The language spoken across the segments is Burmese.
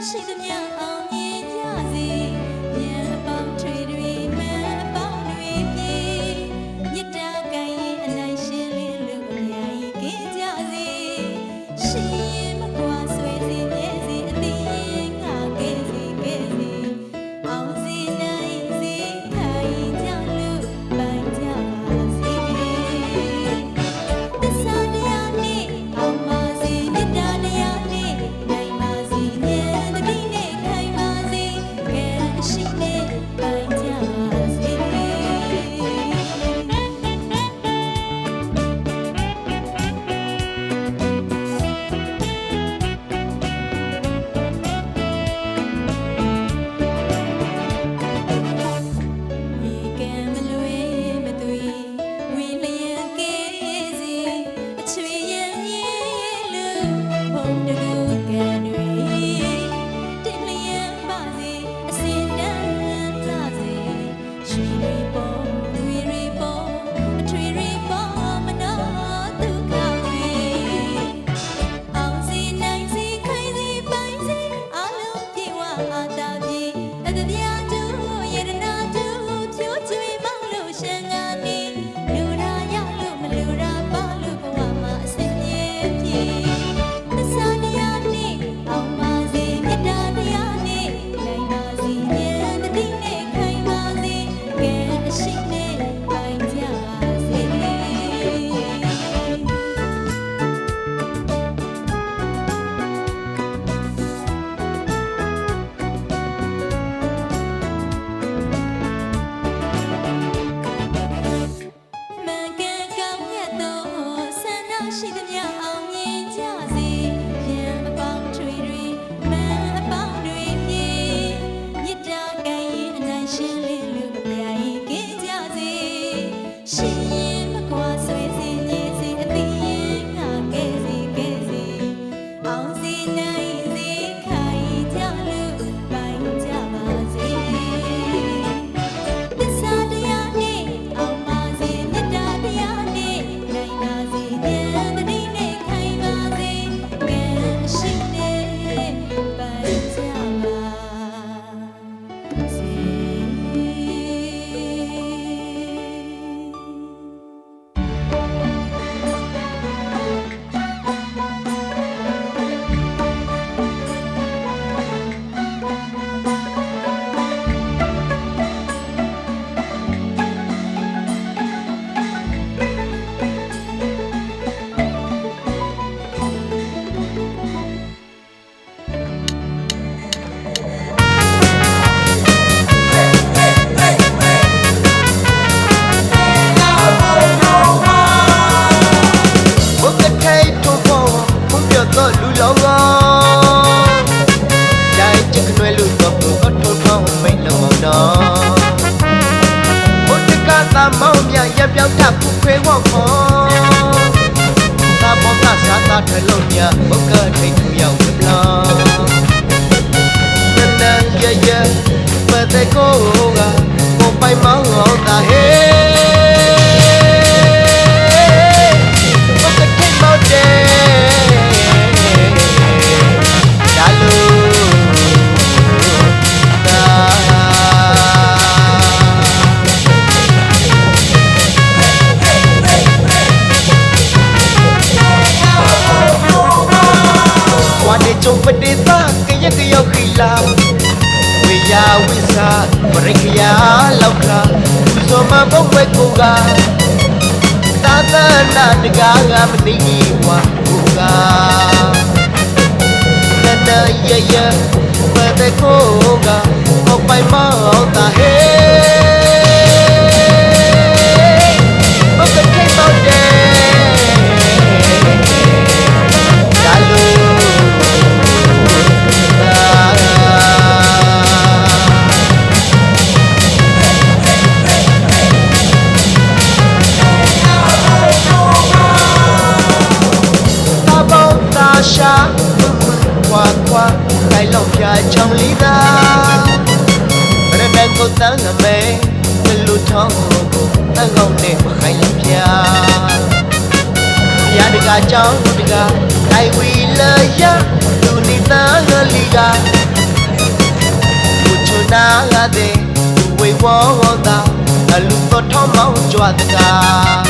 谁的娘啊？ုံပတေသာကရကရောက်ခီလာဝေယဝိသာပရိကယာလောက်ခာသူစောမဘုံဝဲကိုကသာသနာတကားကမသိကြီးဝါကိုကတတရရပတေကိုကဘောက်ပိုင်မောတာဟေး ပေါ်သာအလူတော်ထောင်းမောင်းကြွားတကား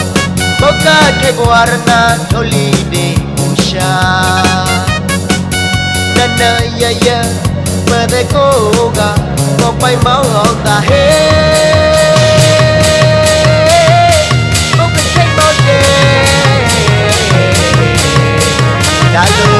ပုတ်ကထေဘဝရဏထိုလီတေကိုရှာနနယယမတဲ့ကိုကမောပိုင်မောင်းအောင်သာဟေး Hello.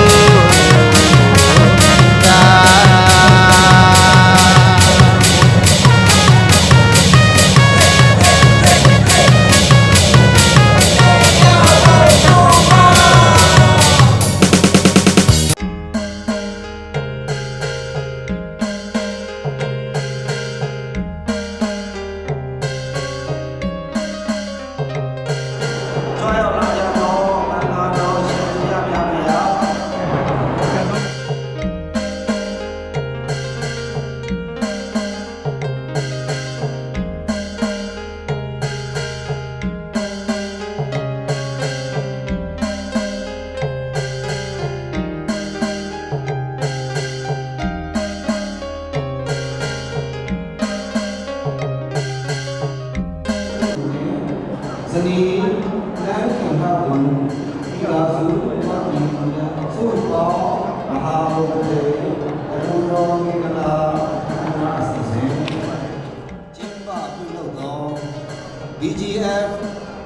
BGF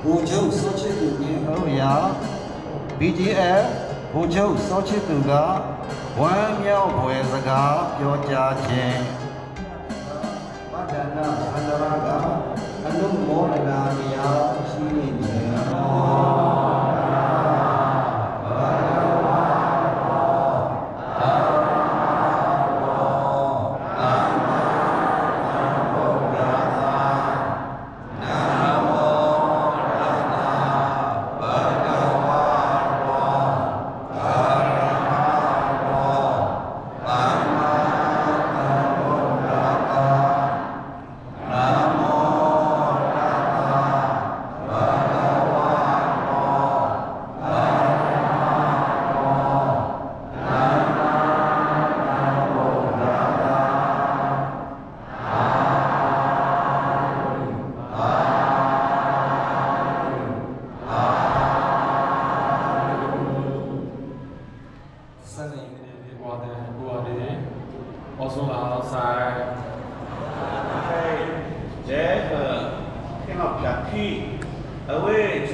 ဘူချုပ်စောချစ်သူနဲ့ဟုတ်ရ BGF ဘူချုပ်စောချစ်သူကဝမ်းမြောက်ဖွယ်စကားပြောကြားခြင်းပဒနာအန္တရာကအနုမောဒနာမီ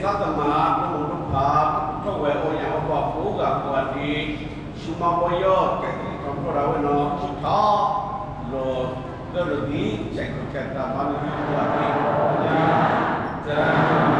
Fatama, Mumpa, Kawe, Oya, Opa, Fuga, Wadi, Shuma, Oyo, Kampura, Weno, Chita, Lo, Lo, Lo, Di, Chekuketa, Manu, Wadi, Wadi, Wadi,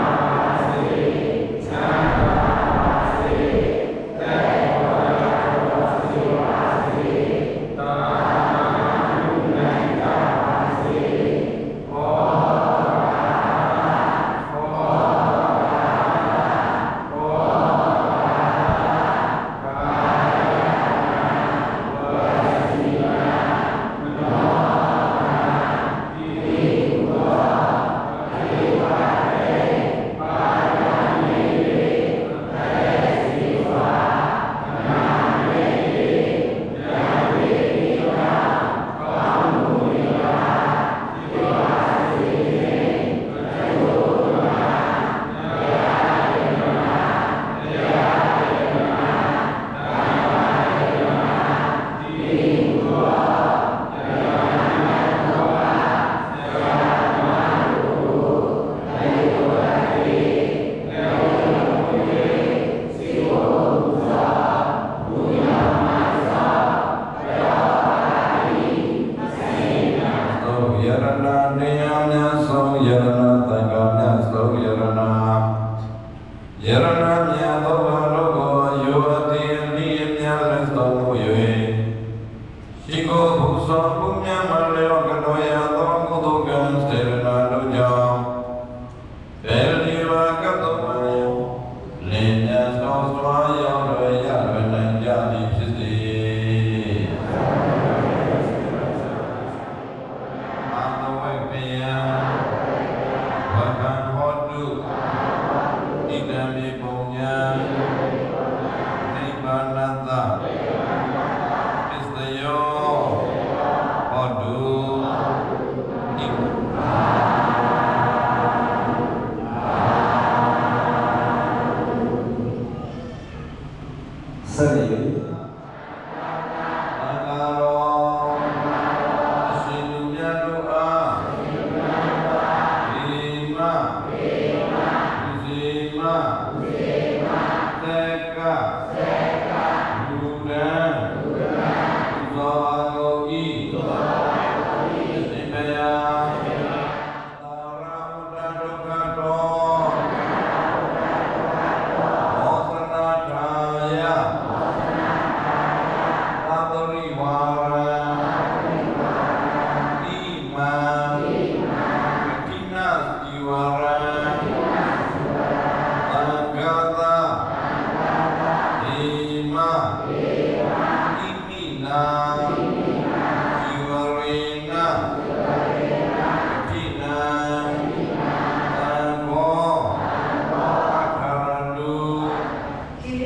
Lord.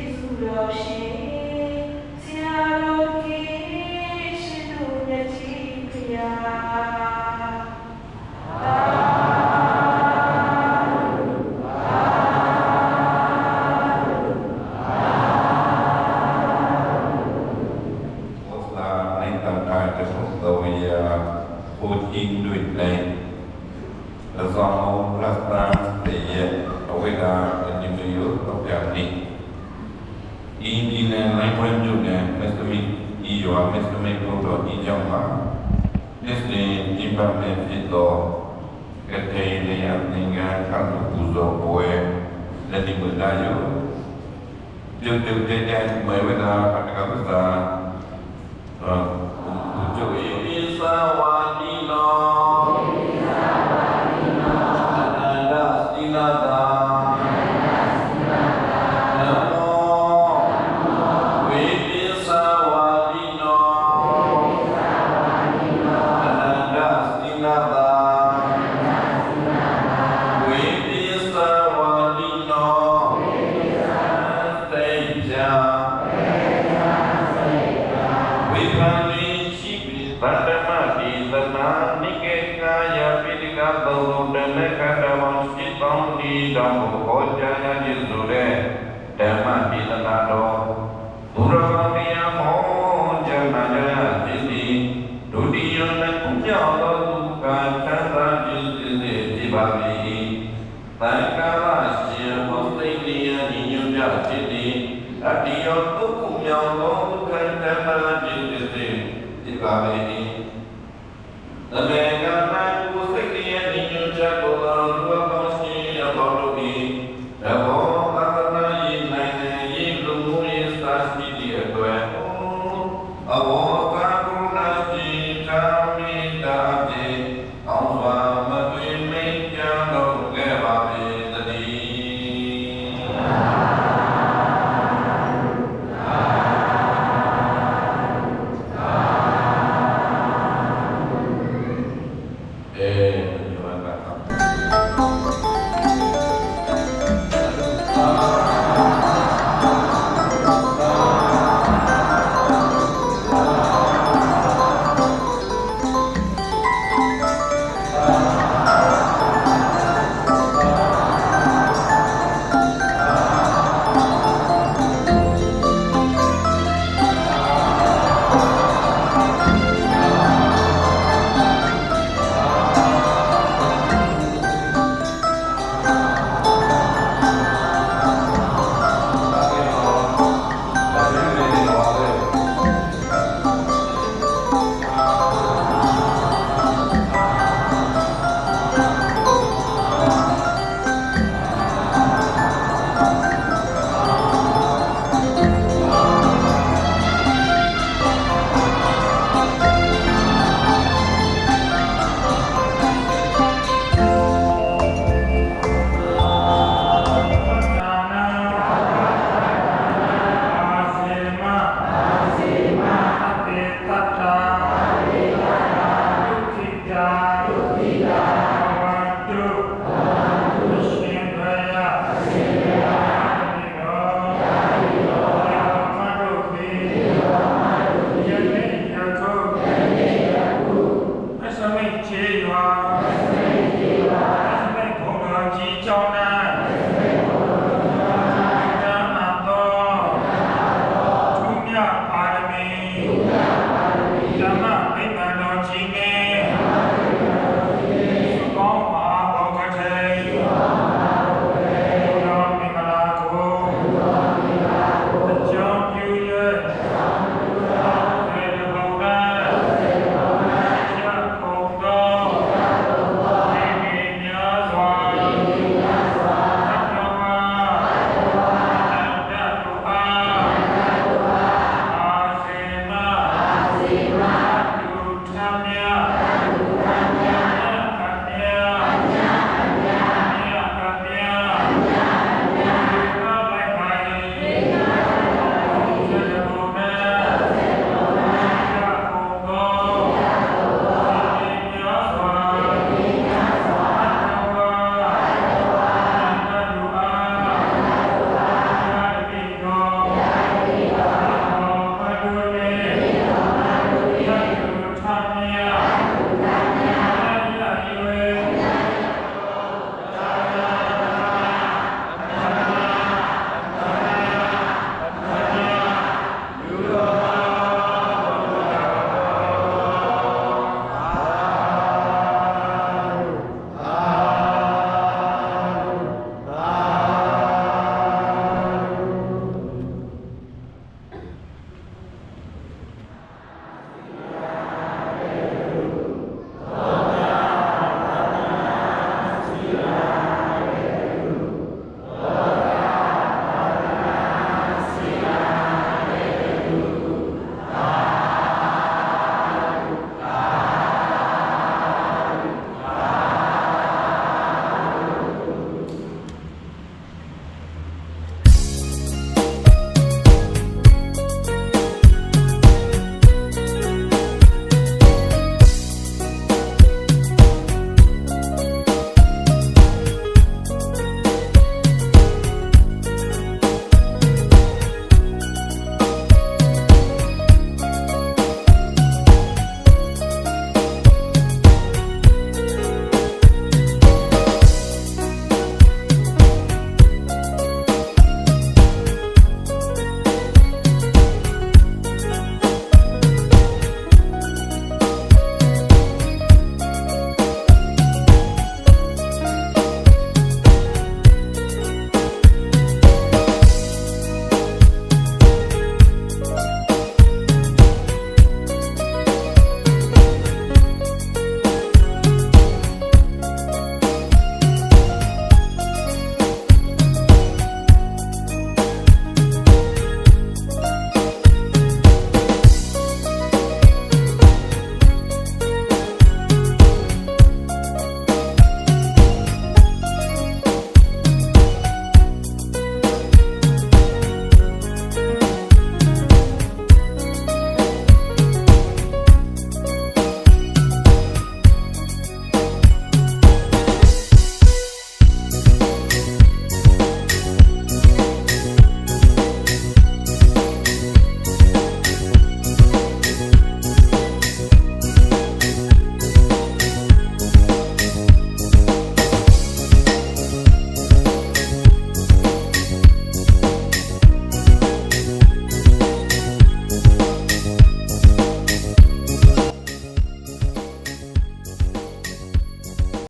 Jesus, meu yang tinggalkan buzo poe dan di Melayu dia dia dia dia mereka dah kata kata dah tujuh ini sawah သတ္တမတိသနာနိကေကာယပိဋကသုဒ္ဓမေကတဝံစိတောင်းတိတော်ဟောကြားခြင်းဆိုတဲ့ဓမ္မပိသနာတော်